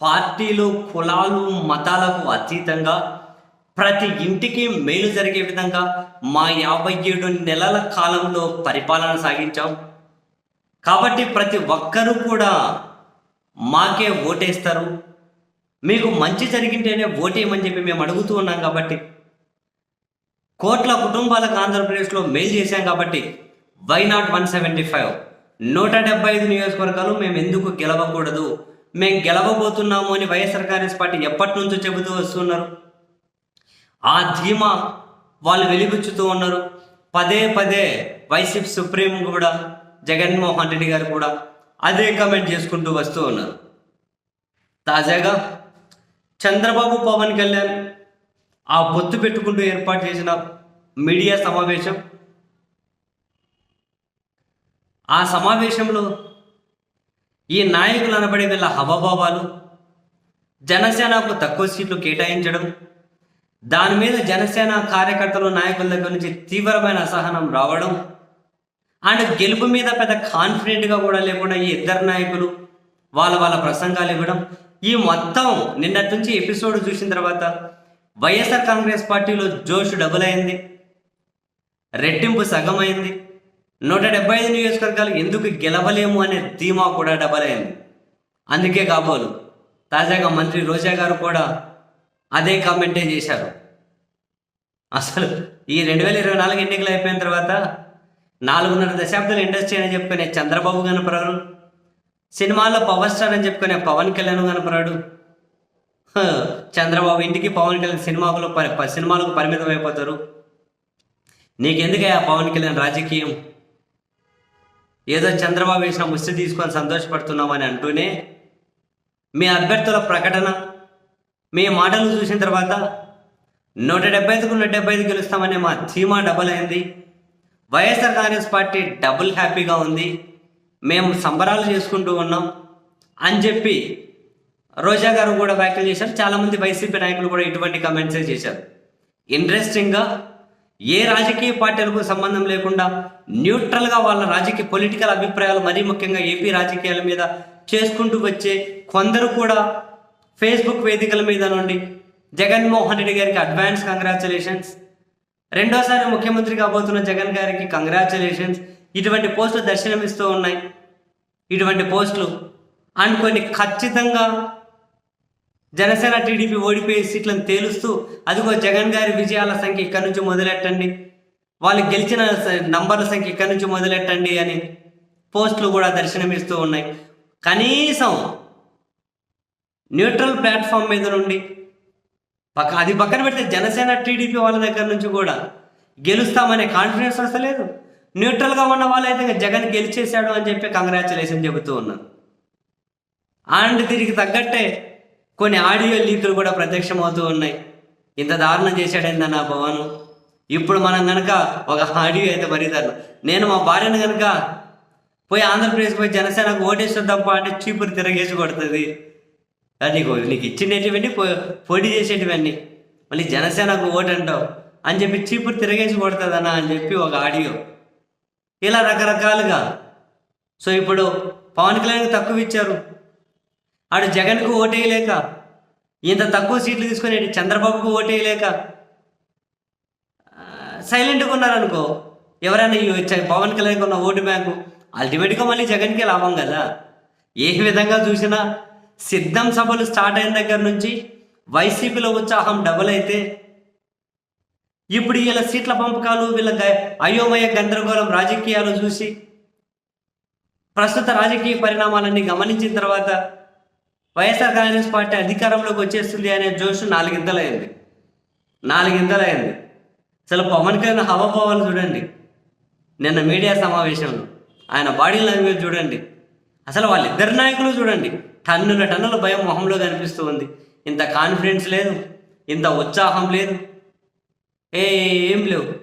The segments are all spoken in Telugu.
పార్టీలు కులాలు మతాలకు అతీతంగా ప్రతి ఇంటికి మేలు జరిగే విధంగా మా యాభై ఏడు నెలల కాలంలో పరిపాలన సాగించాం. కాబట్టి ప్రతి ఒక్కరూ కూడా మాకే ఓటేస్తారు. మీకు మంచి జరిగింటేనే ఓటేయమని చెప్పి మేము అడుగుతూ ఉన్నాం కాబట్టి కోట్ల కుటుంబాలకు ఆంధ్రప్రదేశ్లో మెయిల్ చేశాం కాబట్టి why not one seventy five నూట డెబ్బై ఐదు నియోజకవర్గాలు మేము ఎందుకు గెలవకూడదు? మేము గెలవబోతున్నాము అని వైఎస్ఆర్ కాంగ్రెస్ పార్టీ ఎప్పటి నుంచో చెబుతూ వస్తున్నారు. ఆ ధీమా వాళ్ళు వెలిబుచ్చుతూ ఉన్నారు. పదే పదే వైసీపీ సుప్రీం కూడా జగన్మోహన్ రెడ్డి గారు కూడా అదే కమెంట్ చేసుకుంటూ వస్తూ ఉన్నారు. తాజాగా చంద్రబాబు పవన్ కళ్యాణ్ ఆ పొత్తు పెట్టుకుంటూ ఏర్పాటు చేసిన మీడియా సమావేశం. ఆ సమావేశంలో ఈ నాయకులు అనబడే వీళ్ళ హవభావాలు? జనసేనకు తక్కువ సీట్లు కేటాయించడం దాని మీద జనసేన కార్యకర్తలు నాయకుల దగ్గర నుంచి తీవ్రమైన అసహనం రావడం అండ్ గెలుపు మీద పెద్ద కాన్ఫిడెంట్గా కూడా లేకుండా ఈ ఇద్దరు నాయకులు వాళ్ళ వాళ్ళ ప్రసంగాలు ఇవ్వడం ఈ మొత్తం నిన్నటి నుంచి ఎపిసోడ్ చూసిన తర్వాత వైఎస్ఆర్ కాంగ్రెస్ పార్టీలో జోష్ డబుల్ అయింది రెట్టింపు సగం అయింది నూట డెబ్బై ఐదు నియోజకవర్గాలు ఎందుకు గెలవలేము అనే ధీమా కూడా డబల్ అయింది అందుకే కాబోలు తాజాగా మంత్రి రోజా గారు కూడా అదే కామెంటే చేశారు. అసలు ఈ రెండు వేల ఇరవై నాలుగు ఎన్నికలు అయిపోయిన తర్వాత నాలుగున్నర దశాబ్దాలు ఇండస్ట్రీ అని చెప్పుకునే చంద్రబాబు కనపరాడు సినిమాల్లో పవర్ స్టార్ అని చెప్పుకునే పవన్ కళ్యాణ్ కనపరాడు చంద్రబాబు ఇంటికి పవన్ కళ్యాణ్ సినిమాకులో ప- సినిమాలకు పరిమితం అయిపోతారు. నీకెందుకయ్యా పవన్ కళ్యాణ్ రాజకీయం? ఏదో చంద్రబాబు వేసిన ముష్టి తీసుకొని సంతోషపడుతున్నామని అంటూనే మీ అభ్యర్థుల ప్రకటన మీ మాటలు చూసిన తర్వాత నూట డెబ్బై ఐదుకు నూట డెబ్బై ఐదు గెలుస్తామనే మా ధీమా డబల్ అయింది. వైఎస్ఆర్ కాంగ్రెస్ పార్టీ డబుల్ హ్యాపీగా ఉంది. మేము సంబరాలు చేసుకుంటూ ఉన్నాం. అని చెప్పి రోజా గారు కూడా వ్యాఖ్యలు చేశారు. చాలామంది వైసీపీ నాయకులు కూడా ఇటువంటి కమెంట్సే చేశారు. ఇంట్రెస్టింగ్గా ఏ రాజకీయ పార్టీలకు సంబంధం లేకుండా న్యూట్రల్గా వాళ్ళ రాజకీయ పొలిటికల్ అభిప్రాయాలు మరీ ముఖ్యంగా ఏపీ రాజకీయాల మీద చేసుకుంటూ వచ్చే కొందరు కూడా ఫేస్బుక్ వేదికల మీద నుండి జగన్మోహన్ రెడ్డి గారికి అడ్వాన్స్ కంగ్రాచులేషన్స్ రెండోసారి ముఖ్యమంత్రి కాబోతున్న జగన్ గారికి కంగ్రాచులేషన్స్ ఇటువంటి పోస్టులు దర్శనమిస్తూ ఉన్నాయి. ఇటువంటి పోస్టులు అండ్ కొన్ని ఖచ్చితంగా జనసేన టీడీపీ ఓడిపోయే సీట్లను తేలుస్తూ అదిగో జగన్ గారి విజయాల సంఖ్య ఇక్కడి నుంచి మొదలెట్టండి. వాళ్ళు గెలిచిన స- నంబర్ల సంఖ్య ఇక్కడి నుంచి మొదలెట్టండి అని పోస్టులు కూడా దర్శనమిస్తూ ఉన్నాయి. కనీసం న్యూట్రల్ ప్లాట్ఫామ్ మీద నుండి పక్క అది పక్కన పెడితే జనసేన టీడీపీ వాళ్ళ దగ్గర నుంచి కూడా గెలుస్తామనే కాన్ఫిడెన్స్ వస్తలేదు న్యూట్రల్గా ఉన్న వాళ్ళైతే అయితే జగన్ గెలిచేశాడు అని చెప్పి కంగ్రాచులేషన్ చెబుతూ ఉన్నారు. అండ్ దీనికి తగ్గట్టే కొన్ని ఆడియో లీకులు కూడా ప్రత్యక్షమవుతూ ఉన్నాయి. ఇంత దారుణం చేశాడేందన్న భవన్? ఇప్పుడు మనం కనుక ఒక ఆడియో అయితే మరీ నేను మా భార్యను కనుక పోయి ఆంధ్రప్రదేశ్ పోయి జనసేనకు ఓటేస్తుందప్ప అంటే చీపురు తిరగేసి కొడుతుంది. అది నీకు నీకు ఇచ్చినటువంటి పో పోటీ చేసేటివన్నీ. మళ్ళీ జనసేనకు ఓటు అంటావు. అని చెప్పి చీపురు తిరగేసి కొడుతుందన్నా అని చెప్పి ఒక ఆడియో. ఇలా రకరకాలుగా. సో ఇప్పుడు పవన్ కళ్యాణ్కి తక్కువ ఇచ్చారు. ఆడు జగన్కు ఓటేయలేక ఇంత తక్కువ సీట్లు తీసుకొని చంద్రబాబుకు ఓటేయలేక సైలెంట్గా ఉన్నారనుకో ఎవరైనా పవన్ కళ్యాణ్కి ఉన్న ఓటు బ్యాంకు అల్టిమేట్గా మళ్ళీ జగన్కే లాభం కదా. ఏ విధంగా చూసినా సిద్ధం సభలు స్టార్ట్ అయిన దగ్గర నుంచి వైసీపీలో ఉత్సాహం డబుల్ అయితే ఇప్పుడు వీళ్ళ సీట్ల పంపకాలు వీళ్ళ గ- అయోమయ గందరగోళం రాజకీయాలు చూసి ప్రస్తుత రాజకీయ పరిణామాలన్నీ గమనించిన తర్వాత వైఎస్ఆర్ కాంగ్రెస్ పార్టీ అధికారంలోకి వచ్చేస్తుంది అనే జోష్ నాలుగింతలైంది. నాలుగింతలైంది. అసలు పవన్ కళ్యాణ్ హవభావాలు చూడండి. నిన్న మీడియా సమావేశంలో ఆయన బాడీ లాంగ్వేజ్ చూడండి. అసలు వాళ్ళిద్దరు నాయకులు చూడండి. టన్నుల టన్నుల భయం మొహంలో కనిపిస్తూ ఉంది. ఇంత కాన్ఫిడెన్స్ లేదు. ఇంత ఉత్సాహం లేదు. ఏ ఏం లేవు.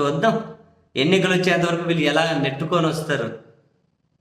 చూద్దాం. ఎన్నికలు వచ్చేంతవరకు వీళ్ళు ఎలా నెట్టుకొని వస్తారు?